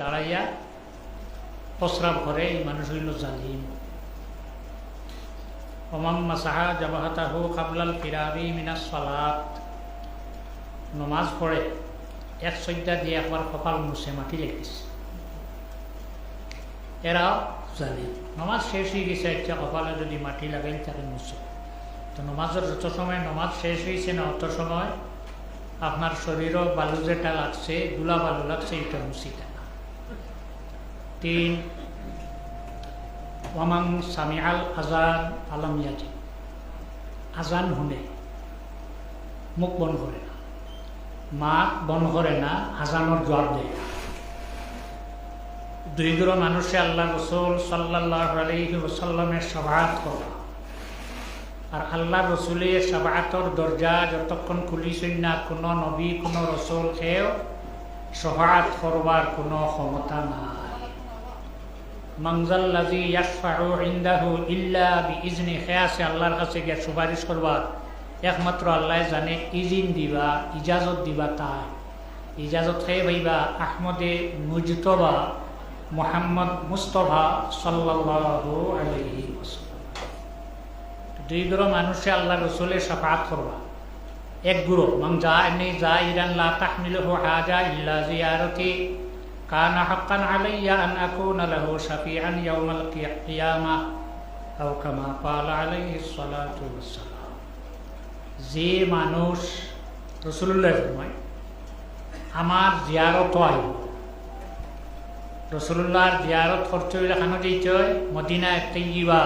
দাঁড়াইয়া প্রস্রাব করে, এই মানুষ হইল জালিম। ওমাম মাসাহা জাবাহাতাহু কাবলাল ফিরাবি মিনাস সালাত। নমাজ পড়ে, এক সজ্জা দিয়ে একবার কপাল মুছে মাটি লেগেছে এরাও জালিম। নমাজ শেষ হয়ে গেছে, একটা কপালে যদি মাটি লাগাই, তাকে মুছে। তো নমাজের যত সময় নমাজ শেষ হয়েছে না, অত সময় আপনার শরীরও বালু যেটা লাগছে, দুলা বালু লাগছে, এটা মুছিটা তিন ওয়ামাং সামিয়াল আজান আলম ইয়াজি আজান শুনে মুখ বন্ধ করে না। মা বন্ধ করে না আজানোর জবাব দেয় না। দুই গুলো মানুষে আল্লাহ রসুল সাল্লাহ আলহি ওসাল্লামের সভাত করা। আর আল্লাহ রসুলের সাবাতর দরজা যতক্ষণ খুলিছেন না কোনো নবী, কোনো রসুল খেয়েও সহাত করবার কোনো ক্ষমতা নাই। মংজাল্লাজি ইয়াসফাউ ইন্দাহু ইল্লা বি ইজনি খেয়াছে আল্লাহর কাছে গিয়ে সুপারিশ করবার একমাত্র আল্লাহ জানে, ইজিন দিবা, ইজাজত দিবা তাই। ইজাজত খেয়ে ভাইবা আহমদে মুজতবা মোহাম্মদ মুস্তফা সাল্লাহ আলহি দুই গুরো মানুষে আল্লাহ রসুলের সাফাত করবা। এক গুরো মান যা এমনি যা ইরান লা তাহমিলহু হাজা ইল্লা জিয়ারতি কানা হাক্কান আলাইয়া আন আকুনা লাহু শাফিআন ইয়াউমাল কিয়ামা আও কামা ক্বালা আলাইহি সালাতু ওয়াসসালাম যে মানুষ রসুল্লাহ ফরমায়, আমার জিয়ারত আইব রসুল্লাহর জিয়ারত খানো মদিনা একটা ইবা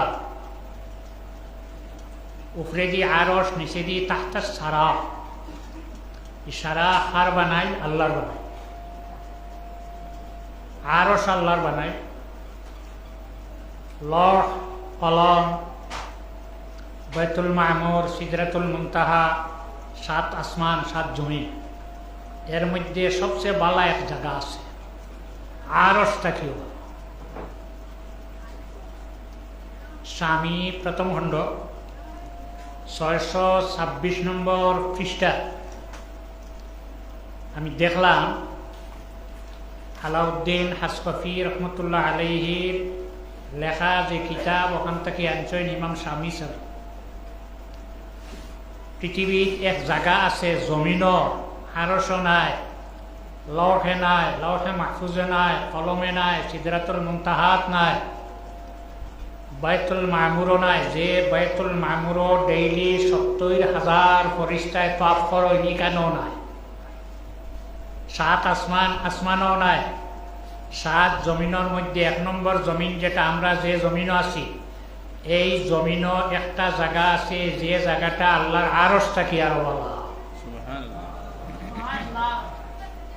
উপরে দি আরস নিচে দি তাহতা সারা। সারা হার বানাই আল্লাহর বানাই আরস আল্লাহর বানাই। লহ, কলম বৈতুল মামুর, সিদরাতুল মুনতাহা, সাত আসমান, সাত জমিন এর মধ্যে সবচেয়ে বালা এক জায়গা আছে। আরসটা কি স্বামী প্রথম খণ্ড, ছয়শো ছাব্বিশ নম্বর পৃষ্ঠা। আমি দেখলাম আলাউদ্দিন হাসকফি রহমতুল্লাহ আলহির লেখা যে কিতাব, ওখান থেকে আনছেন ইমাম স্বামী স্যার। পৃথিবীত এক জায়গা আছে, জমিনও আরস নাই, লহে নাই, লহে মাহফুজে নাই, কলমে নাই সিদ্ধাতুল মুন্তাহাত নাই, বাইতুল মামুরও নাই। যে বাইতুল মামুরও ডেইলি সত্তর হাজার ফরিস্তায় পাপ করো ইকানও নাই। সাত আসমান আসমানও নাই। সাত জমিনের মধ্যে এক নম্বর জমিন যেটা আমরা যে জমিনও আছি এই জমিনও একটা জায়গা আছে যে জায়গাটা আল্লাহর আরস থাকি আরও বলা।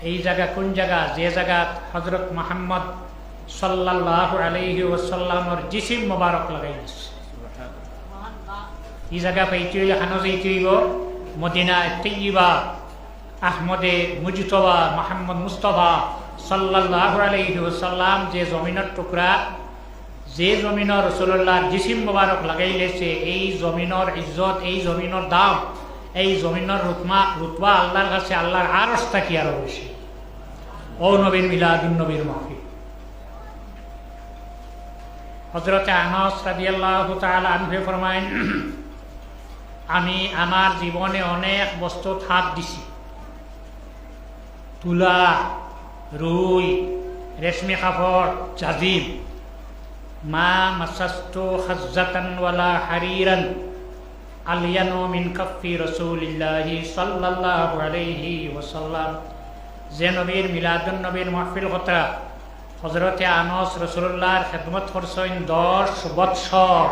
এই জায়গা কোন জায়গা যে জায়গা হজরত মোহাম্মদ সাল্লাহ আলহি ওসাল্লামর জিসিম মোবারক লাগাই দিচ্ছে এই জায়গা পাইতে হইলে খানো যাইতে হইব। মদিনা তৈবা আহমদে মুজতবা মোহাম্মদ মুস্তফা সাল্লাহ আলহি ওসাল্লাম যে জমিনের টুকরা, যে জমিনের রসুল্লাহ জিসিম মোবারক লাগাই লেছে এই জমিনের ইজ্জত, এই জমিনের দাম, এই জমিনের রুতমা, রুতবা আল্লাহর কাছে আল্লাহর আরস থাকি আরও বেশি। ও নবীর মিলাদুন নবীর মাহফিল। হজরতে আনস রাদিয়াল্লাহ তাআলা আনহু ফরমাইন আমি আমার জীবনে অনেক বস্তু থাপ দিছি। তুলা, রুই, রেশমি কাপড়, জাজিম। মা মাসাস্তু খাজ্জাতান ওয়ালা হারিরান। আলিয়ানো মিন কাফি রসুলিল্লাহি সাল্লাল্লাহু আলাইহি ওয়াসাল্লাম। যে নবীর মিলাদুন নবীর মাহফিল কথা হজরতে আনস রসুল্লাহর খেদমত করছেন দশ বৎসর।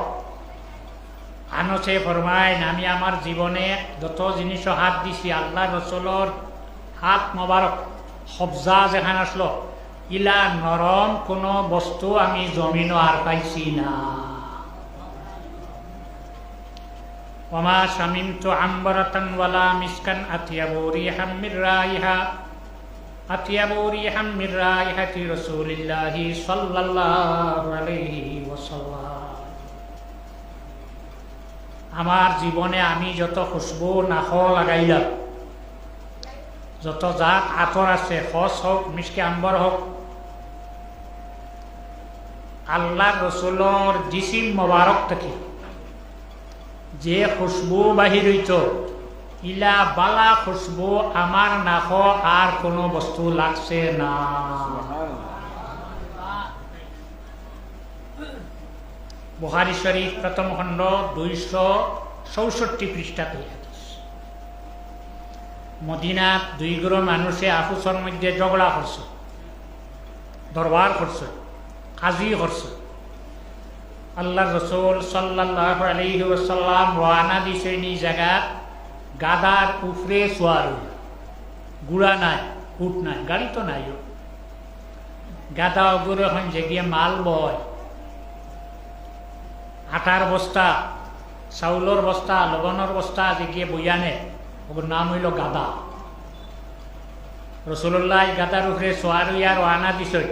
আনসে ফরমাইন আমি আমার জীবনে যত জিনিস হাত দিছি, আল্লাহ রসুলর হাত মোবারক হবজা যেখানে আসলো, ইলা নরম কোন বস্তু আমি জমিন আর পাইছি না। ওমা শামিম তো আম্বরাতনওয়ালা মিসকান ইহা হাম্মির রাইহা আতিয়াবরি ইহা রাইহাতি রসুলিল্লাহি সাল্লাল্লাহু আলাইহি ওয়াসাল্লাম। আমার জীবনে আমি যত খুশবু নাহ লাগাইলাম যত জাত আতর আছে খস হোক মিষ্টি আম্বর হোক আল্লাহ রসুলর জিসিম মোবারক থেকে। যে খুশবু বাহির হইত ইলা বালা খুশবু আমার নাক আর কোনো বস্তু লাগছে না। বুহারি শরীফ প্রথম খণ্ড দুইশো চৌষট্টি পৃষ্ঠাতে হাদিস মদিনাত দুই গ্রহ মানুষে আফুসর মধ্যে ঝগড়া করছে দরবার করছে কাজী করছে আল্লাহ রসুল সাল্লাহ আলহি ওসাল্লাম রানা দিছে নি জায়গাত গাদার উফরে সোয়ার গুড়া নাই উঠ নাই গাড়ি তো নাই গাদা অগুর এখন জেগিয়ে মাল বয়। আটার বস্তা, চাউলৰ বস্তা, লবণৰ বস্তা জেগিয়ে বইয়ানে ওগুর নাম হইল গাদা। রসুল্লাহ গাদার উপরে সোয়ার ইয়ার ওয়ানা দিছই।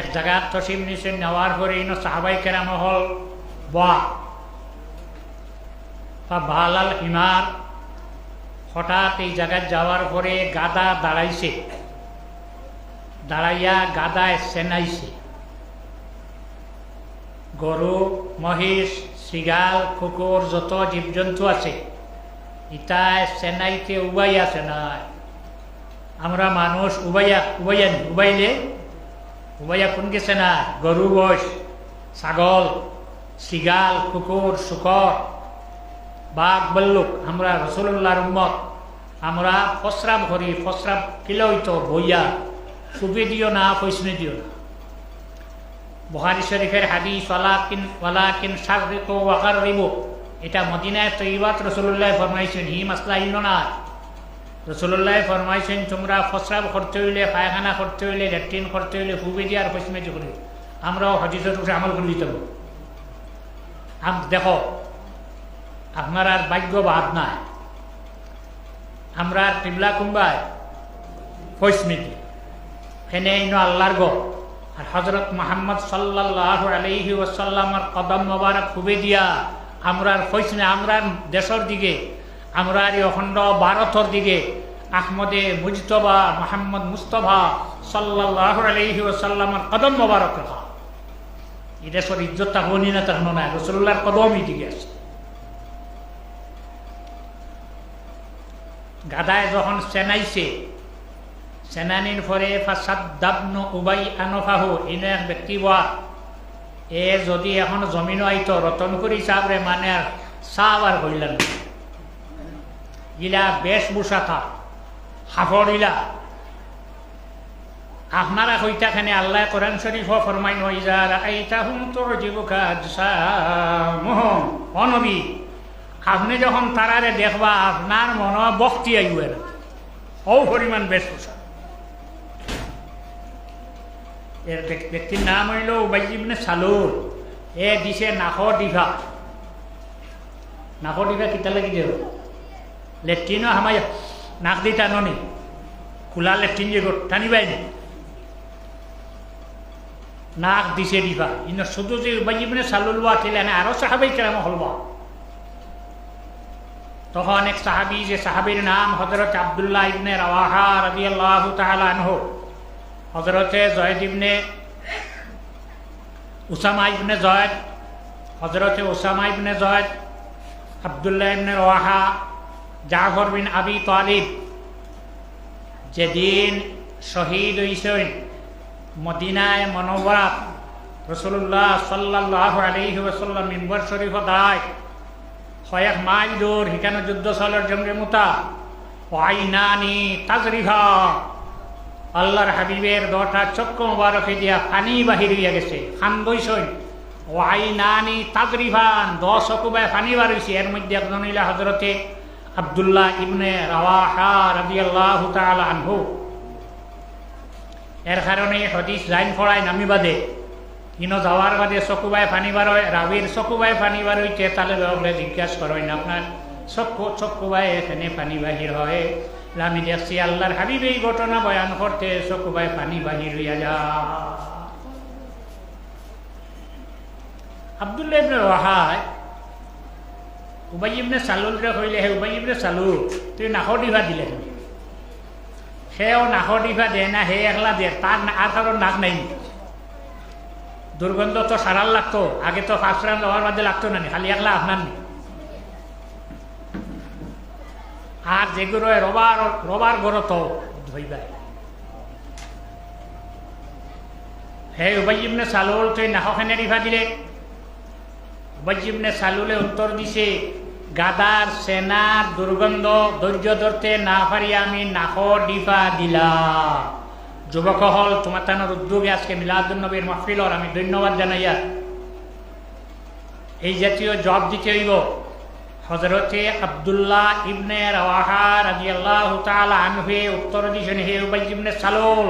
এক জায়গাত তসিম নিচে নেওয়ার পরে ইনো সাহাবাই কেরাম হল বা ভালাল হিমার হঠাৎ এই জায়গায় যাওয়ার পরে গাদা দাঁড়াইছে। দাঁড়াইয়া গাদায় সেনাইছে গরু, মহিষ শিগাল কুকুর, যত জীবজন্তু আছে। ইটায় সেনাইতে উবাইয়া সেনাই। আমরা মানুষ উবাইয়া উবাইয়া উবাইলে, উবাইয়া কোন গেছে না গরু বস ছাগল, শিগাল, কুকুর, শুকর, বাঘ, বল্লুক। আমরা রসুল্লাহর উম্মত। আমরা ফসরাব করি, ফসরাব কিলইতো, বইয়া। সুপি দিও না পৈসনে দিও না। বহারি শরীফের হাদিস, ওয়ালাকিন ওয়ালাকিন সারিক ওয়াকার রিব এটা মদিনায় তৈবাত রসুল্লাহ ফরমাইছেন, হি মাসলা ইন্ন না রসুল্লাহ ফরমাইছেন, তোমরা ফসরাব করতে হইলে, পায়খানা করতে হইলে, ল্যাট্রিন করতে হইলে ফুবে দিয়ে আর পশ্চিমেজি করি আমরাও হজিজের উঠে আমল করে দিতে দেখো, আপনার আর ভাগ্য বাদ নাই। আমরা টিবলা কুম্বায় ফৈসমিতি ফেনে ইন আল্লাহর গো। আর হজরত মোহাম্মদ সাল্লাহ আলহি ওসাল্লামার কদম মোবারক খুবে দিয়া। আমরার ফৈসনে, আমরার দেশের দিকে আমরার অখণ্ড ভারতর দিকে, আহমদে মুজতবা মোহাম্মদ মুস্তফা সাল্লাহ আলহি ওসাল্লামার কদম মোবারক রাখা। এই দেশের ইজ্জত তাহনি না তাহনো নাই রসুল্লাহর কদমই দিকে আছে। গাদায় যখন চেনাইছে সেনানির পরে ফাসাদ্দাবন উবাই আনফাহু, এনে এক ব্যক্তি বা এ যদি এখন জমিন আইত, রতন করি চাবরে মানে আর চাব আর কইলেন ইলা বেশভূষা থা হাফর ইলা। আপনারা কইতাখানে আল্লাহ কোরআন শরীফ ফরমাইন ইজার আইতাহুম তোর জীবকা অনবী আপনি যখন তারারে দেখবা, আপনার মনে বক্তি আইব ও পরিমাণ বেশভূষা। এর ব্যক্তির নাম হইল উবাইজিবনে সালুর এ দিছে নাক ডিভা। নাক ডিভা কিতা লাগি দেব লেট্রিনও হামাই নাক দি টাননি। খোলা লেট্রিন যে টানিবাই নি। নাক দিছে ডিভা। ইন শুধু যে উবাইজিবনে সালুল বা ছিল আরও সাহাবাই কেরাম হলবা তখন এক সাহাবি যে সাহাবির নাম হজরত আবদুল্লাহ ইবনে রাওয়াহা রবি আল্লাহ আনহু। হজরতে জয়েদ ইবনে উসামা ইবনে জয়েদ, হজরতে Osama Ibn Zaid, Abdullah Ibn ওয়াহা Zafar বিন আবি তালিব যেদিন শহীদ হইছেন মদিনায় মনোবরাত রসুল্লাহ সাল্লাহ আলহি ওসাল্লাম মিম্বর শরীফ দায় কয়েক মাইল দূর হিকানো যুদ্ধ চলের জমরে মুতা, ওয়াইনানি তাজরিভা আল্লাহর হাবিবের দটা চক্র মুবারকে দিয়া পানি বাহির হইয়া গেছে। খান বইসই ওয়াই নানি তাজরিভান দশ অকুবায় পানি বার হয়েছে এর মধ্যে একজন ইলা হজরতে আবদুল্লাহ ইবনে রাওয়াহা রাজি আল্লাহ আনহু। এর কারণে হদিস লাইন ফড়ায় নামি বাদে। ইনো যাওয়ার বাদে চকুবাই পানি বার হয়, রাবির চকুবাই পানি বার হইতে তাহলে জিজ্ঞাসা করেন, আপনার চক্ষু চক্ষুবাই এখানে পানি বাহির হয়? আমি দেখছি আল্লাহর হাবিব এই ঘটনা বয়ান করতে চকুবাই পানি বাহির হইয়া যা। আবদুল্লাহ ইবনে চালুল রে কইলে, হে উবাই তুই নাখৰ দিভা দিলে সেও দিভা দে না, হে একলা দে তার আর কারোর নাক নাই। দুর্গন্ধ তো সারাল লাগতো, আগে তো ফার্স্ট লওয়ার মাঝে লাগতো না, খালি একলা আপনার নি। আর যেগুলো রবার রবার গড় তো ধইবাই হে উবাইজিবনে সালুল, তুই নাহখানে রিফা দিলে। উবাইজিবনে সালুলে উত্তর দিছে, গাদার সেনার দুর্গন্ধ ধৈর্য ধরতে না পারি আমি নাহ ডিফা দিলা। যুবক হল তোমার তানোর উদ্যোগে আজকে মিলাদুল নবীর মাহফিলর আমি ধন্যবাদ জানাইয়া এই জাতীয় জব দিতে হইব। হজরতে আবদুল্লাহ ইবনে রাওয়াহা রাদিয়াল্লাহু তাআলা আনহু উত্তর দিছেন হে উবাই ইবনে সালুল,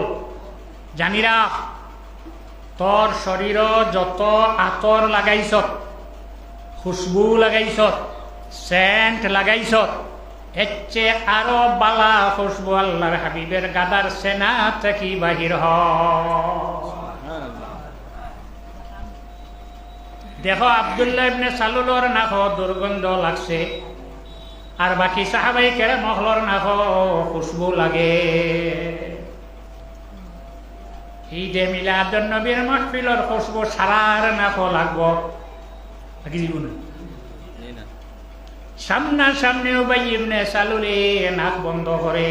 জানি রাখ তোর শরীর যত আতর লাগাইছ, খুশবু লাগাইছ, সেন্ট লাগাইছ, এর চেয়ে আরও বালা খুশবু আল্লাহর হাবিবের গাদার সেনা থেকে বাহির হ। দেখো আবদুল্লাহ ইবনে সালুলর নাখ দুর্গন্ধ লাগছে। আর বাকি সাহাবাই কেরে মহলর নাখ খুশবু লাগে। ঈদে মিলাদুন নবীর মাহফিলর খুশবু সারার নাখ লাগব। বাকি জীবন সামনা সামনে উবাই ইবনে সালুলে নাক বন্ধ করে।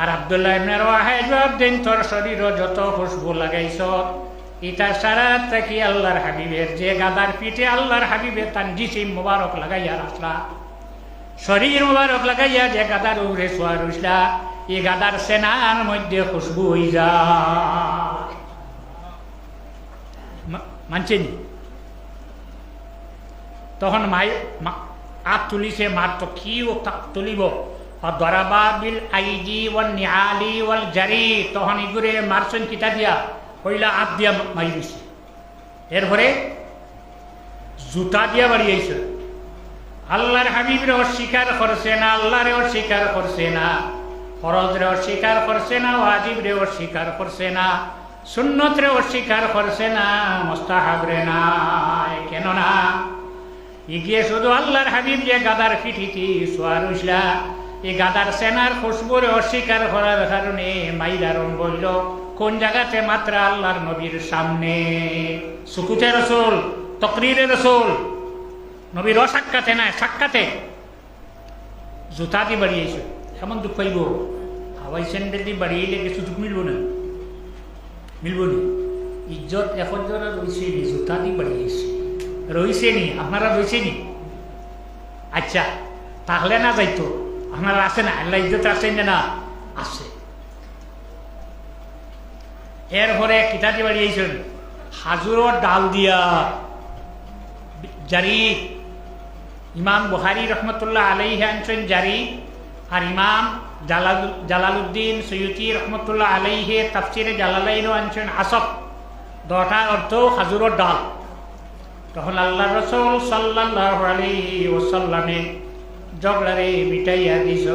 আর আবদুল্লাহ ইবনে রাওয়াহে জবাব দেন, তোর শরীর যত খুশবু লাগাইছ। ইটা সারা থাকি আল্লাহর হাবিবের, যে গাদার পিঠে আল্লাহর হাবিবের তান জিসিম মুবারক লাগাইয়া রাখলা, শরীর মুবারক লাগাইয়া যে গাদার উড়ে শোয়া রইসলা এই গাদার সেনার মধ্যে খুশবু হই যা মানছেনি? তখন মাই আত তুলিছে, মার তো কি ও তুলিব? দরাবা বিল আইজি ওয়াল নিহালি ওয়াল জারি, তখন ইগুরে মারছেন কিতা দিয়া? কইলা আত দিয়া মারি দিছে। এরপরে জুতা দিয়া বাড়িয়েছে আল্লাহর হাবিবরে অস্বীকার করছে না আল্লাহরে অস্বীকার করছে না, ফরজরে অস্বীকার করছে না, ওয়াজিবরে অস্বীকার করছে না, সুন্নতরে অস্বীকার করছে না, মোস্তাহাবরে না কেন না? ইগিয়ে শুধু আল্লাহর হাবিব যে গাদার পিঠিতি সোয়ার উসলা এই গাদার সেনার খুশবুরে অস্বীকার করার কারণে মাইলারম বলল কোন জায়গাতে মাত্র আল্লাহর নবীর সামনে? সুকুতে রসুল, তকরিরে রসুল, নবীর অসাক্ষাতে না, সাক্ষাতে? জুতা দিয়ে বাড়িয়েছে। এমন দুঃখ পাইব হাওয়াই স্যান্ডেল দিয়ে বাড়িয়ে কিছু দুঃখ মিলব না। মিলব না। ইজ্জত এখন যারা রয়েছে নি, জুতা দিয়ে বাড়িয়েছে। রয়েছে নি? আপনারা রয়েছে নি? আচ্ছা তাহলে না যাইতো। আপনারা আছে না? আল্লাহ ইজ্জত আছেন না? আছে। এরপরে কিতাটি বাড়িয়েছেন হাজুরর ডাল দিয়া। জারি, ইমাম বুহারি রহমতুল্লাহ আলাইহে আনছেন জারি, আর ইমাম জালাল, জালালউদ্দিন সৈয়দি রহমতুল্লাহ আলাইহে তাফসিরে জালালাইনও আনছেন আসফ। দটা অর্থ হাজুরর ডাল। তখন আল্লাহ রসুল সাল্লাহ আলী ওসাল্লামে জগড়ারে মিটাইয়া দিস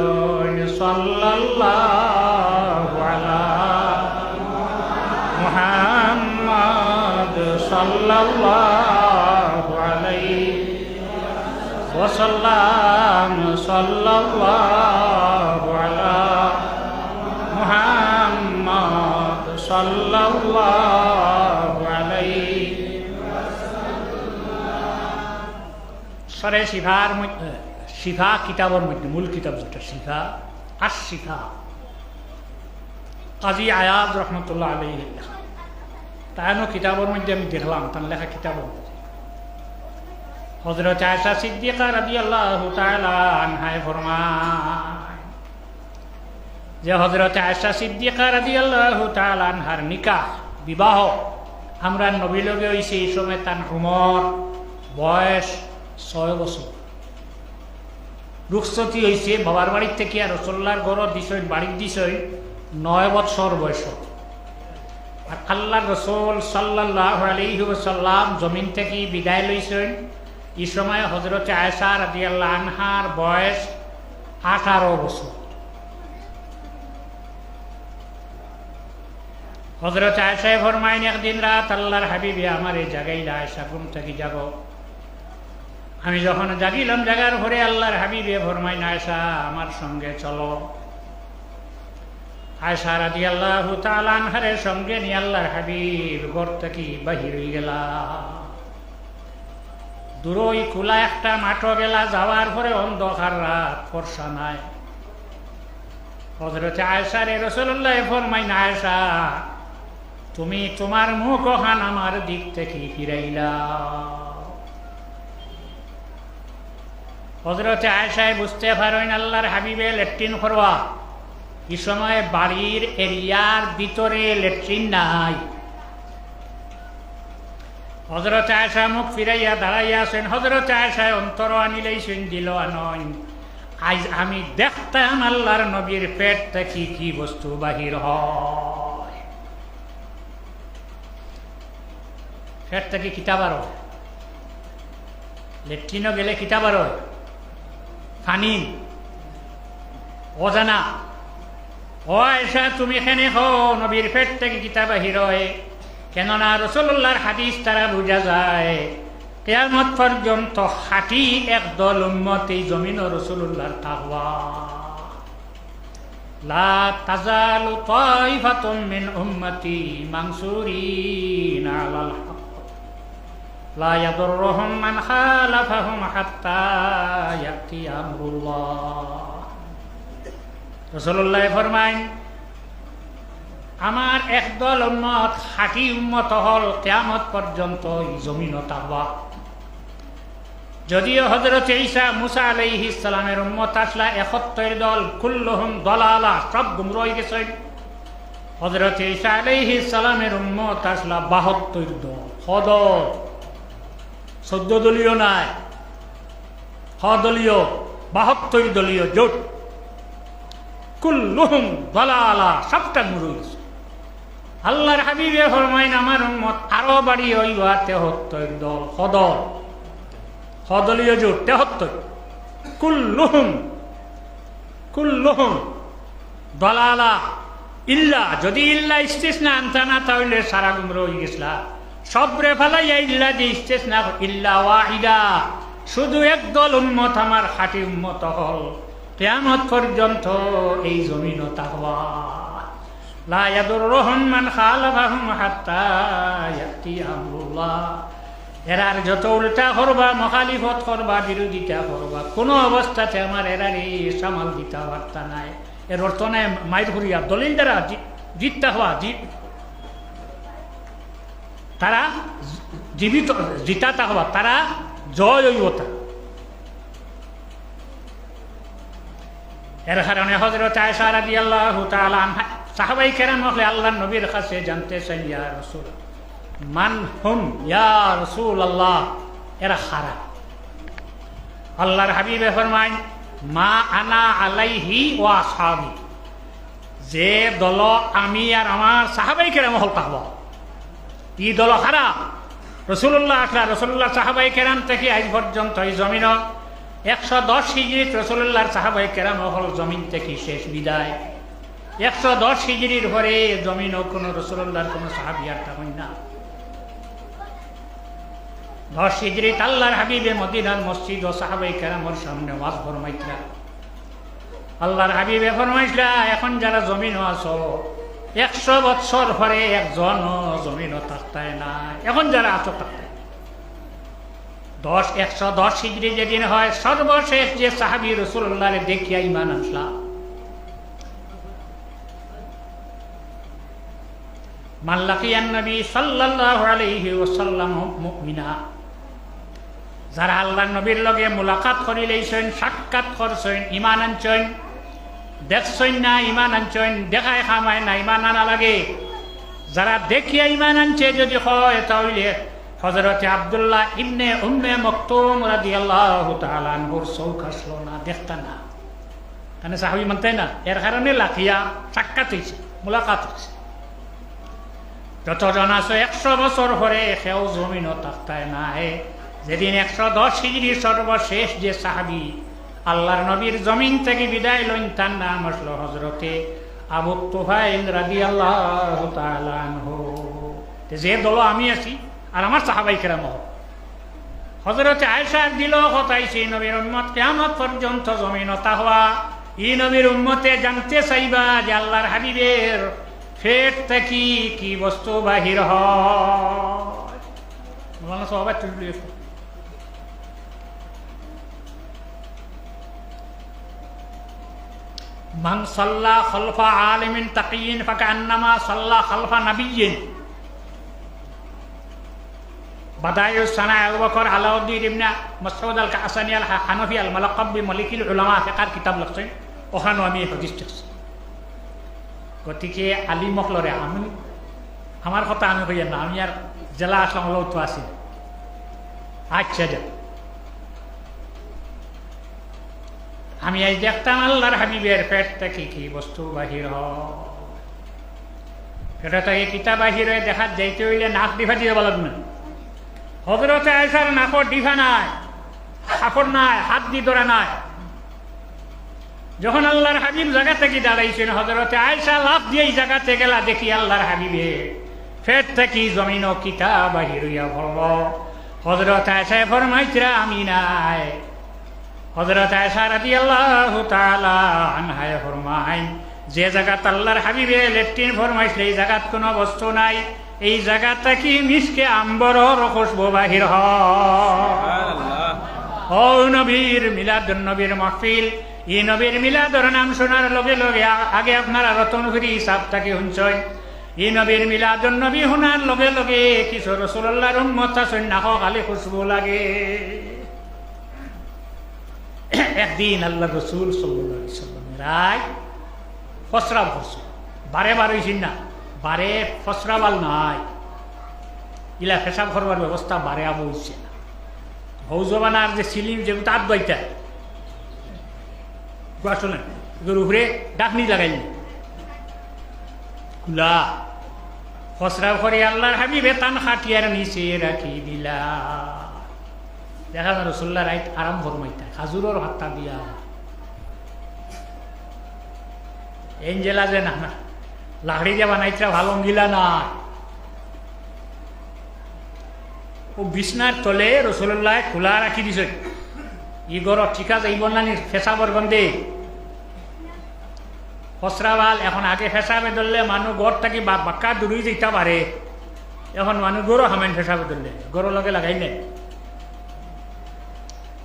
সাল্লাহ আলা মুহাম্মদ সাল্লাল্লাহু আলাইহি ওয়াসাল্লাম সাল্লাল্লাহু আলা মুহাম্মদ সাল্লাল্লাহু আলাইহি সরে শিফার মধ্যে, শিফা কিতাবের মধ্যে, মূল কিতাব যেটা, শিফা আর শিফা কাজী আয়াজ রহমতুল্লাহ আলী তাইনো কিতাবের মধ্যে আমি দেখলাম তার লেখা কিতাবের মধ্যে। হজরত আয়সা সিদ্দিকা রাজি আল্লাহ আনহায় ফরমায় যে হজরত আয়সা সিদ্দিকা রাজি আল্লাহ আনহার নিকাহ, বিবাহ, আমরা নবীলগে হয়েছে এই সময় তার উমর, বয়স ছয় বছর। রুখসতি হয়েছে বাবার বাড়ির থেকে আর রসল্লার ঘর দিছই বাড়ির দিছই নয় বৎসর বয়স আর আল্লাহ রসুল সাল্লাহ আলিহাল্লাম জমিন থেকে বিদায় লইছেন। এই সময় হজরত আয়সা রাজি আল্লাহ আনহার বয়স আঠারো বছর। হজরত আয়সায় ফরমাইন একদিন রাত আল্লাহর হাবিবে আমার এই জায়গায় আয়সা ঘুম থেকে যাব। আমি যখন জাগিলাম জাগার ভরে আল্লাহর হাবিবে ফরমাইন আয়সা আমার সঙ্গে চলো। আয়সা রাজি আল্লাহ তালানহারের সঙ্গে নিয়ে আল্লাহর হাবিব ঘর থেকে বাহির গেলা দূরই খোলা একটা মাঠও গেলা, যাওয়ার পরে অন্ধকার রাত, ফর্সা নাই। হজরতে আয়সা রে রসুল্লাহ ফরমাইন, আয়সা, তুমি তোমার মুখ হান আমার দিক থেকে ফিরাইলা। হজরতে আয়সায় বুঝতে পারেন আল্লাহর হাবিবে লেট্রিন করবা এই সময় বাড়ির এরিয়ার ভিতরে লেট্রিন নাই। হজরত আয়সা মুখ ফিরাইয়া দাঁড়াইয়া আছেন। হজরত আয়সায় অন্তর আনিলেইছেন দিল আনন আজ আমি দেখতাম আল্লাহর নবীর পেট থেকে কি বস্তু বাহির হয়। পেট থেকে কিতাবার হয়। গেলে কিতাবার হয়। ফানি, অজানা ও আয়সা তুমি এখানে হো নবীর পেট থেকে কিতাব বাহির হয় কেননা রসুল্লাহর হাদিস তারা বোঝা যায়, কেয়ামত পর্যন্ত হাঁটি একদল উম্মত এই জমিন রসুল্লাহর তাহওয়া লা তাজালু তাইফাতুম মিন উম্মতি মানসুরিন আলাল হক। লা ইয়াদুররুহুম মান খালাফাহুম হাত্তা ইয়াতি আমরুল্লাহ। রসুল্লাহ ফরমাইন আমার একদল উম্মত খাঁটি উম্মত হল কেয়ামত পর্যন্ত জমিন তাহবা যদিও হজরত ঈসা মুসা আলাইহি ইসলামের উম্মত আসলা একত্তর দল, কুল্লহুম দলালা, সব গুমর হয়ে গেছে। হজরত ঈসা আলাইহি ইসলামের উম্মত আসলা বাহাত্তর দল, সদল। চোদ্দ দলীয় নাই সদলীয় বাহাত্তর দলীয় জোট। কুল্লুহুম দলালা, সবটা গুরু গেছে আল্লাহর হাবিবে ফরমাইন, আমার উম্মত আরও বাড়ি হইবা তেহত্তর দল, সদল। সদলীয় জোট, তেহত্তর। কুল্লুহুম কুল্লুহুম দলালা, ইল্লা, যদি ইল্লা ইস্তেস না আনতা না তাহলে সারা গুমর হয়ে গেছিলা। সবরে ফেলাইয়া ইল্লা যে ইস্তেস না ইল্লা ওয়াহিদা। শুধু একদল উন্মত আমার খাঁটি উন্মত হল। কেয়ামত পর্যন্ত এই জমিন মান আমরুল্লাহ। এরার যত উল্টা করবা, মখালিফত করবা, বিরোধিতা করবা, কোনো অবস্থাতে আমার এরারই সামাল দিতে বার্তা নাই। এর অর্থ নাই মাইর করিয়া দলিল দ্বারা জিততে হওয়া জিত তারা জীবিত জিতাতা হওয়া, তারা জয় হইবতা এর কারণে হজরত আয়সা রাজি আল্লাহ সাহাবাই কেরাম হলে আল্লাহ নবীর কাছে জানতে চাই, ইয়া রসুল, মান হুম, ইয়া রসুল আল্লাহ এরা খারাপ আল্লাহর হাবিবে ফরমাই মা আনা আলাইহি ও সাহাবি যে দল আমি আর আমার সাহাবাই কেরাম হল তাহব ই দল খারাপ রসুল্লাহ আখলা রসুল্লাহ সাহাবাই কেরাম থেকে আজ পর্যন্ত এই জমিন একশো দশ হিজড়িত রসুল্লাহর সাহাবাই কেরাম হল জমিন থেকে শেষ বিদায়। একশো দশ হিজড়ির পরে জমিনও কোনো রসুল্লাহর কোনো সাহাবিয়ার থাকুন না। দশ হিজড়িত আল্লাহর হাবিবে মদিনার মসজিদ ও সাহাবাই কেরামর সামনে ওয়াজ ফরমাইতরা আল্লাহর হাবিবে ফরমাইছিলা এখন যারা জমিনও আছো, একশো বৎসর পরে একজন জমিনও থাকতায় না। এখন যারা আছো থাকতায় দশ, একশো দশ হিজড়ি যেদিন হয়, সর্বশেষ যে সাহাবি রসুল্লাহ দেখিয়া ইমান আসলাম মাল্লাকিয়ান নবী সাল্লাল্লাহু আলাইহি ওয়াসাল্লাম মুমিনা। যারা আল্লাহ নবীর লগে মুলাকাত করিলেইছেন, সাক্ষাৎ করছেন ইমান আনছেন, দেখছেন না ইমান আনছেন, দেখায় খামায় না ইমান আনা লাগে। যারা দেখিয়া ইমান আনছে যদি হয়, তাহলে হজরতে আবদুল্লাহ ইবনে উম্মে মকতুম রাদি আল্লাহ তালানহুর চৌক আসলো না, দেখতা না। কারণ সাহাবি মানতে না? এর কারণে লাখিয়া সাক্ষাৎ হয়েছে মুলাকাত হয়েছে যতজন আছে একশো বছর পরে সেও জমিন তাক্তায় নাই যেদিন একশো দশ হিজড়ি সর্বশেষ যে সাহাবি আল্লাহর নবীর জমিন থেকে বিদায় লইন, তার নাম আসলো হজরতে আবু তুফাইল রাদি আল্লাহ যে দল আমি আছি আর আমার সাহাবাই কেরাম হজরতে আয়সার দিল হতাইছি নবীর উন্মত কেমত পর্যন্ত জমিন তাহওয়া ই নবীর উন্মতে জানতে চাইবা যে আল্লাহর হাবিবের ফেট থেকে কি বস্তু বাহির হয়। সবাই খলফা আলিমিন তাকিয়িন ফাকান্নামা সাল্লা খলফা নাবিয়িন বাদায়ুস সানা Abu Bakr Alauddin Ibn Masud Al Kasani Al Hanafi আল মালাকাব বি মালিকিল উলামা ফিকার কিতাব লিখছেন ওখানে আমি হাদিস দেখছি গতিকে আলী মকলরে আমি আমার কথা আমি কইয়া না, আমি আর জেলা আসলাম তো আছি। আচ্ছা যা আমি আজ দেখতাম আল্লাহর হাবিবের পেট থেকে কি বস্তু বাহির হয়। এটা থেকে কিতাব বাহির হয়ে দেখার যাইতে হইলে নাক ডিফা দিয়ে বলব না হজরতে আয়সার নাকর ডিফা নাই, কাপড় নাই, হাত দি ধরা নাই। যখন আল্লাহর হাবিব জায়গা থেকে দাঁড়াইছেন, হজরতে আয়সা লাভ দিয়ে জায়গাতে গেলা, দেখি আল্লাহর হাবিবে ফের থেকে জমিন কিতাব বাহির হইয়া হজরত আয়সায় ফরমাইতরা আমি নাই। হজরত আয়সা রাদি আল্লাহ আনহায় ফরমাই যে জায়গাত আল্লাহর হাবিবে লেট্রিন ফরমাইছিল এই জায়গাত কোনো বস্তু নাই। এই জায়গাটা কি মিসকে আম্বরর খুশবু বাহির ও নবীর মিলাদ নবীর মহফিল। ই নবীর মিলাদর নাম শোনার লগে লগে আগে আপনারা রতনপুরি হিসাব তাকে শুনছয় ই নবীর মিলাদর নবী শোনার লগে লগে কিছু রসুল্লাহর উন্মত নাক খালি খুশবু লাগে। একদিন আল্লাহ রসুল সাল্লাম রায় ফসরা ভরছে বারে বার হয়েছেন না? বারে ফসরাবাল নাই। ইলা পেশাব করবার ব্যবস্থা বারে আবো হইছে না। হৌজবানার যে সিলিম যে তাঁত বাইটা শোনেন এগুলোর উপরে ডাকনি লাগাইনি খুলা ফসরা করে আল্লাহর হাবিবে তান খাটিয়ার নিচে রাখি দিলা। দেখা যায় রসুল্লাহ রাইত আরাম ফরমাইতা, খাজুরর হাত্তা দিয়া। এঞ্জেলা যে না লাকড়ি যে বানাইতা ভালো গিলা না ও বিছনার তলে রসুল্লাহ খোলা রাখি দিছে। ই গর ঠিকা যাইব না ফেসাবর গন্ধে ফসরাবাল এখন আগে ফেসাবে ধরলে মানুষ গড় থাকি বাক্কা দূরই যেতে পারে এখন মানুষ গরু হামেন ফেসাবে ধরলে গরু লগে লাগাই নাই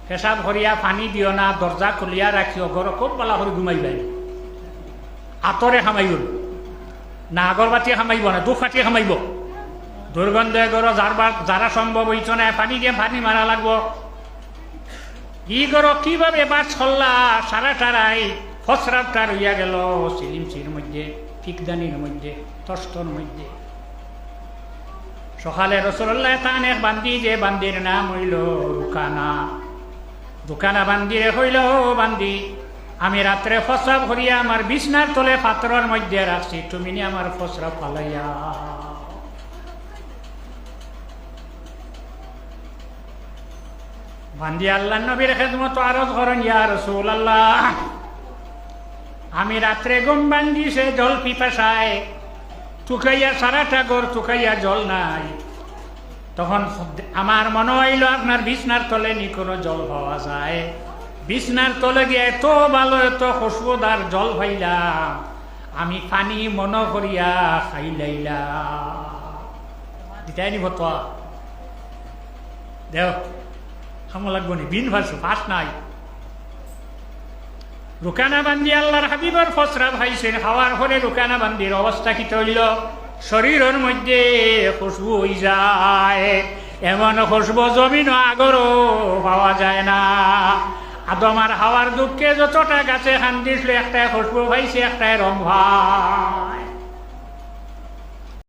পেশাব করিয়া পানি দিও না দরজা খুলিয়া রাখিও ঘর খুব পালা করে ঘুমাইবাই আতরে খামাইব না আগরবাতি খামাইব না দুখ ফাটি খামাইব দুর্গন্ধে গর যারবার যারা সম্ভব হইছ না, পানি দিয়ে পানি মারা লাগবো। ই গর কীভাবে বা ছল্লা সারা টারাই ফসরাটা রইয়া গেল সিলিমসির মধ্যে ফিকদানির মধ্যে তস্তর মধ্যে। সকালে রসল্লাহ তান এক বান্দি যে বান্দির নাম হইল রুকানা দোকানা বান্দিরে হইল বান্দি। আমি রাত্রে ফসরাব করিয়া আমার বিছনার তলে পাত্রর মধ্যে রাখছি। তুমি নি আমার ফসরা ফালাইয়া। বান্দি আল্লাহ নবীর খেদমত আরজ করেন আল্লাহ আমি রাত্রে গম বান্দি সে জল পিপাসায়, টুকাইয়া সারাটা গর টুকাইয়া জল নাই। তখন আমার মনে হইল আপনার বিছনার তলে নি কোনো জল পাওয়া যায়। বিছনার তলে গিয়ে এত ভালো, এত খুশবুদার জল পাইলাম। আমি পানি মন করিয়া খাইলাইলাম দিতাই নিব তো। দেও, খামো লাগবো নি, বিন ভারছো পাস নাই। রুকানা বান্দি আল্লাহর হাবিবর ফসরা ভাইছেন, খাওয়ার পরে রুকানা বান্দির অবস্থা কি তৈল? শরীরের মধ্যে খুশবু হয়ে যায়, এমন খুশবু জমিন আগরও পাওয়া যায় না। আদমার হাওয়ার দুঃখে যতটা গাছে হান দিছিল একটা খুশবু ভাইছে একটা রং ভাই।